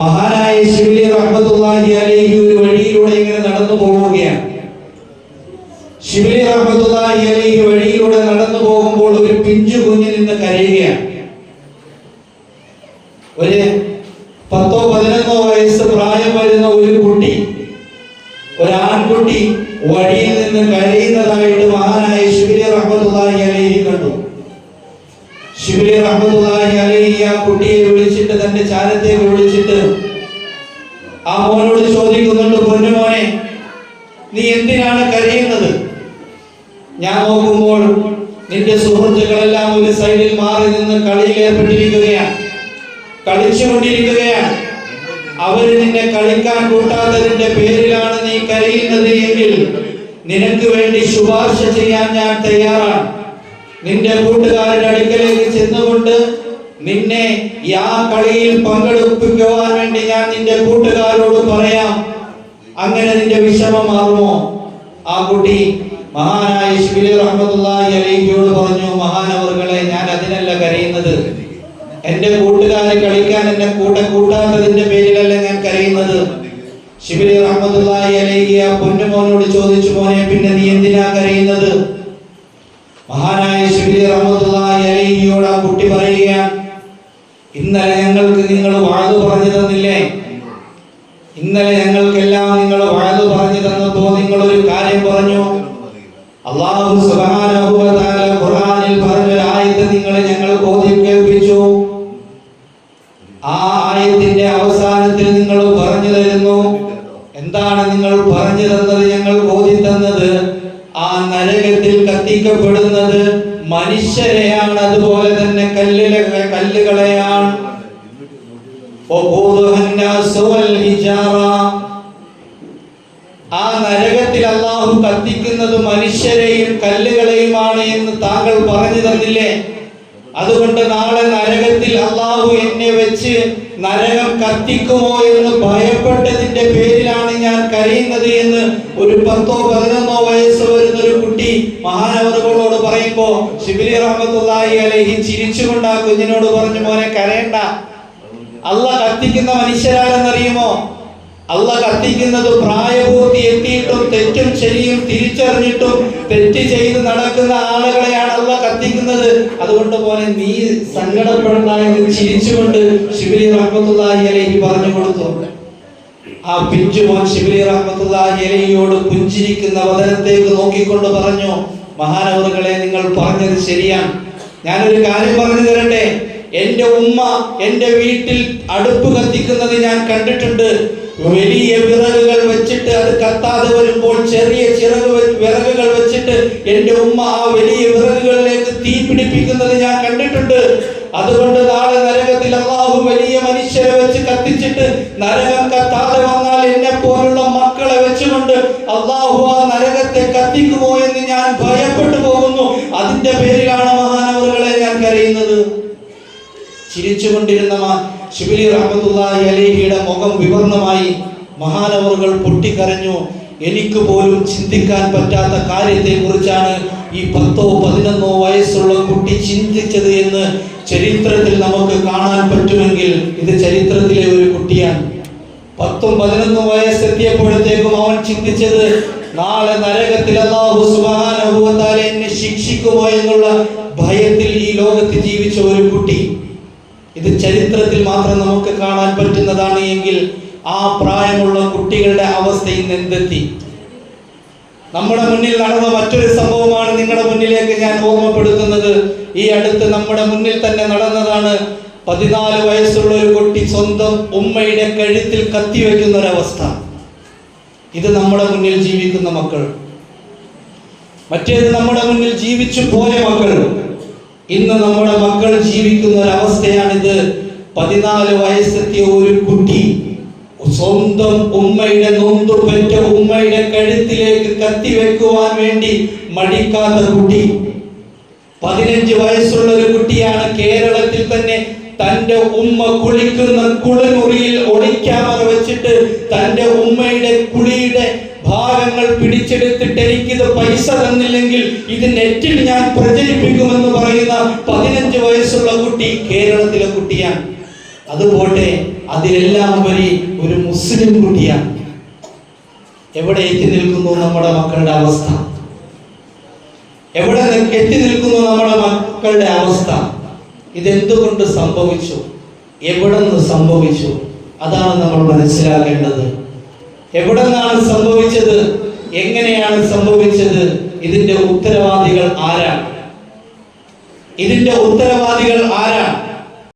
മഹാനായ ശിവലി റഹ്മത്തുള്ളാഹി അലൈഹി ഒരു വഴിയിലൂടെ ഇങ്ങനെ നടന്നു പോവുകയാണ്. ശിവലി റഹ്മത്തുള്ളാഹി അലൈഹി വഴിയിലൂടെ നടന്നു പോകുമ്പോൾ ഒരു പിഞ്ചു കുഞ്ഞിൽ നിന്ന് കരയുകയാണ്. ഒരു പത്തോ പതിനൊന്നോ വയസ്സ് പ്രായം വരുന്ന ഒരു കുട്ടി ഒരാൺകുട്ടി വഴിയിൽ നിന്ന് കരയുന്നതായിട്ട് മഹാനായ ശിവലി റഹ്മത്തുള്ളാഹി അലൈഹി കണ്ടു. ശിവലി റഹ്മത്തുള്ളാഹി അലൈഹി ആ കുട്ടിയെ വിളിച്ചിട്ട് തന്റെ ചാരത്തേക്ക് വിളിച്ചിട്ട് ആ മോനോട് ചോദിക്കുന്നുണ്ട് പൊന്നുമോനെ നീ എന്തിനാണ് കരയുന്നത്? ഞാൻ നോക്കുമ്പോൾ നിന്റെ സുഹൃത്തുക്കളെല്ലാം ഒരു സൈഡിൽ മാറി നിന്ന് കളിയിൽ ഏർപ്പെട്ടിരിക്കുകയാണ് കളിച്ചുകൊണ്ടിരിക്കുകയാണ്. അവർ നിന്നെ കളിക്കാൻ കൂട്ടാത്തതിന്റെ പേരിലാണ് നീ കരയുന്നത് എങ്കിൽ നിനക്ക് വേണ്ടി ശുപാർശ ചെയ്യാൻ ഞാൻ തയ്യാറാണ്. നിന്റെ കൂട്ടുകാരുടെ അടുക്കലേക്ക് ചെന്നുകൊണ്ട് നിന്നെ ആ കളിയിൽ പങ്കെടുപ്പിക്കുവാൻ വേണ്ടി ഞാൻ നിന്റെ കൂട്ടുകാരോട് പറയാം. അങ്ങനെ നിന്റെ വിഷമം മാറുമോ? ആ കുട്ടി മഹാനായ ശിബിലി റഹ്മത്തുള്ളാഹി അലൈഹിയോട് പറഞ്ഞു മഹാനവർകളെ ഞാൻ അതിനല്ല കരയുന്നത്. എന്റെ കൂട്ടുകാരെ കളിക്കാൻ എന്നെ കൂടെ കൂട്ടാത്തതിന്റെ പേരിലല്ല ഞാൻ കരയുന്നത്. ശിബിലി റഹ്മത്തുള്ളാഹി അലൈഹി പൊന്നുമോനോട് ചോദിച്ചു മോനെ പിന്നെ നീ എന്തിനാ കരയുന്നത്? മഹാനായ നിങ്ങൾ വാതു പറഞ്ഞു തന്നില്ലേ? ഇന്നലെ ഞങ്ങൾക്കെല്ലാം നിങ്ങൾ വാതു പറഞ്ഞു തന്നപ്പോ നിങ്ങൾ ഒരു കാര്യം പറഞ്ഞു. അള്ളാഹു തആല ഖുർആനിൽ പറഞ്ഞ ഒരു ആയത്ത് നിങ്ങളെ ഞങ്ങൾ ഓതി കേൾപ്പിച്ചു ആ ആയത്തിന്റെ അവസാനത്തിൽ നിങ്ങൾ പറഞ്ഞു തരുന്നു. എന്താണ് നിങ്ങൾ പറഞ്ഞു തന്നത്? ഞങ്ങൾ ഓതി തന്നത് ആ നരകത്തിൽ കത്തിക്കപ്പെടുന്നത് മനുഷ്യരെയാണ്. അതുപോലെ തന്നെ കല്ലിലെ കല്ലുകളെയാണ്. وقودها الناس والحجارة. ആ നരകത്തിൽ അള്ളാഹു കത്തിക്കുന്നത് മനുഷ്യരെയും കല്ലുകളെയുമാണ് എന്ന് താങ്കൾ പറഞ്ഞു തന്നില്ലേ അതുകൊണ്ട് നാളെ നരകത്തിൽ അള്ളാഹു എന്നെ വെച്ച് നരകം കത്തിക്കുമോ എന്ന് ഭയപ്പെട്ടതിന്റെ പേരിലാണ് ഞാൻ കരയുന്നത് എന്ന് ഒരു പത്തോ പതിനൊന്നോ വയസ്സ് വരുന്ന ഒരു കുട്ടി മഹാനവറുകളോട് പറയുമ്പോ ഷിബിലി റഹ്മത്തുള്ളാഹി അലൈഹി ചിരിച്ചുകൊണ്ട് ആ കുഞ്ഞിനോട് പറഞ്ഞു മോനെ കരയണ്ട അല്ല കത്തിക്കുന്ന മനുഷ്യരാണെന്നറിയുമോ? അല്ല കത്തിക്കുന്നത് പ്രായപൂർത്തി എത്തിയിട്ടും തെറ്റും ശരിയും തിരിച്ചറിഞ്ഞിട്ടും തെറ്റ് ചെയ്ത് നടക്കുന്ന ആളുകളെയാണ് അല്ല കത്തിക്കുന്നത്. അതുകൊണ്ട് പോലെ നീ സങ്കടപ്പെടണ്ട എന്ന് ചിരിച്ചുകൊണ്ട് ശിബിലി റഹ്മത്തുല്ലാഹി അലൈഹി പറഞ്ഞു കൊടുത്തു. ആ പിഞ്ചുമോൻ ശിബിലി റഹ്മത്തുല്ലാഹി അലൈഹിയോട് പുഞ്ചിരിക്കുന്ന വതനത്തേക്ക് നോക്കിക്കൊണ്ട് പറഞ്ഞു മഹാനവറുകളെ നിങ്ങൾ പറഞ്ഞത് ശരിയാണ്. ഞാനൊരു കാര്യം പറഞ്ഞു തരട്ടെ? എന്റെ ഉമ്മ എന്റെ വീട്ടിൽ അടുപ്പ് കത്തിക്കുന്നത് ഞാൻ കണ്ടിട്ടുണ്ട്. വലിയ വിറകുകൾ വെച്ചിട്ട് അത് കത്താതെ വരുമ്പോൾ ചെറിയ ചിറക് വിറകുകൾ വെച്ചിട്ട് എന്റെ ഉമ്മ ആ വലിയ വിറകുകളിലേക്ക് തീ പിടിപ്പിക്കുന്നത് ഞാൻ കണ്ടിട്ടുണ്ട്. അതുകൊണ്ട് നാളെ നരകത്തിൽ അള്ളാഹു വലിയ മനുഷ്യരെ വെച്ച് കത്തിച്ചിട്ട് നരകം കത്താതെ വന്നാൽ എന്നെ പോലുള്ള മക്കളെ വെച്ചുകൊണ്ട് അള്ളാഹു ആ നരകത്തെ കത്തിക്കുമോ എന്ന് ഞാൻ ഭയപ്പെട്ടു പോകുന്നു. അതിന്റെ പേരിലാണ് മഹാനവറുകളെ ഞാൻ കരയുന്നത്. ചിരിച്ചുകൊണ്ടിരുന്ന ഷിബിലി റഹമത്തുല്ലാഹി അലേഹിയുടെ മുഖം വിവർണമായി മഹാനവറുകൾ പൊട്ടിക്കരഞ്ഞു. എനിക്ക് പോലും ചിന്തിക്കാൻ പറ്റാത്ത കാര്യത്തെക്കുറിച്ചാണ് ഈ പത്തോ പതിനൊന്നോ വയസ്സുള്ള കുട്ടി ചിന്തിച്ചത് എന്ന് ചരിത്രത്തിൽ നമുക്ക് കാണാൻ പറ്റുമെങ്കിൽ ഇത് ചരിത്രത്തിലെ ഒരു കുട്ടിയാണ്. പത്തും പതിനൊന്നും വയസ്സെത്തിയപ്പോഴത്തേക്കും അവൻ ചിന്തിച്ചത് നാളെ നരകത്തിൽ വ തആല എന്നെ ശിക്ഷിക്കുമോ എന്നുള്ള ഭയത്തിൽ ഈ ലോകത്ത് ജീവിച്ച ഒരു കുട്ടി. ഇത് ചരിത്രത്തിൽ മാത്രം നമുക്ക് കാണാൻ പറ്റുന്നതാണ് എങ്കിൽ ആ പ്രായമുള്ള കുട്ടികളുടെ അവസ്ഥ ഇന്ന് എന്തെത്തി? നമ്മുടെ മുന്നിൽ നടന്ന മറ്റൊരു സംഭവമാണ് നിങ്ങളുടെ മുന്നിലേക്ക് ഞാൻ ഓർമ്മപ്പെടുത്തുന്നത്. ഈ അടുത്ത് നമ്മുടെ മുന്നിൽ തന്നെ നടന്നതാണ് പതിനാല് വയസ്സുള്ള ഒരു കുട്ടി സ്വന്തം ഉമ്മയുടെ കഴുത്തിൽ കത്തിവെക്കുന്ന ഒരവസ്ഥ ഇത് നമ്മുടെ മുന്നിൽ ജീവിക്കുന്ന മക്കൾ. മറ്റേത് നമ്മുടെ മുന്നിൽ ജീവിച്ചു പോയ മക്കൾ. ഇന്ന് നമ്മുടെ മക്കൾ ജീവിക്കുന്ന ഒരവസ്ഥയാണിത്. പതിനാല് വയസ്സെത്തിയ ഒരു കുട്ടി സ്വന്തം ഉമ്മയുടെ നൊന്തു പെറ്റ ഉമ്മയുടെ കഴുത്തിലേക്ക് കത്തി വെക്കുവാൻ വേണ്ടി മടിക്കാത്ത കുട്ടി. പതിനഞ്ച് വയസ്സുള്ള ഒരു കുട്ടിയാണ് കേരളത്തിൽ തന്നെ തന്റെ ഉമ്മ കുളിക്കുന്ന കുളിമുറിയിൽ ഒളിക്യാമറ വെച്ചിട്ട് തന്റെ ഉമ്മയുടെ കുളിയുടെ ഭാഗങ്ങൾ പിടിച്ചെടുത്തിട്ട് എനിക്കിത് പൈസ തന്നില്ലെങ്കിൽ ഇത് നെറ്റിൽ ഞാൻ പ്രചരിപ്പിക്കുമെന്ന് പറയുന്ന പതിനഞ്ച് വയസ്സുള്ള കുട്ടി കേരളത്തിലെ കുട്ടിയാണ്. അതുപോട്ടെ അതിലെല്ലാം ഉപരി ഒരു മുസ്ലിം കുട്ടിയാണ്. എവിടെ എത്തി നിൽക്കുന്നു നമ്മുടെ മക്കളുടെ അവസ്ഥ? എവിടെ എത്തി നിൽക്കുന്നു നമ്മുടെ മക്കളുടെ അവസ്ഥ? ഇതെന്തുകൊണ്ട് സംഭവിച്ചു? എവിടെ നിന്ന് സംഭവിച്ചു? അതാണ് നമ്മൾ മനസ്സിലാക്കേണ്ടത്. എവിടെ നിന്നാണ് സംഭവിച്ചത്? എങ്ങനെയാണ് സംഭവിച്ചത്? ഇതിന്റെ ഉത്തരവാദികൾ ആരാണ്? ഇതിന്റെ ഉത്തരവാദികൾ ആരാണ്?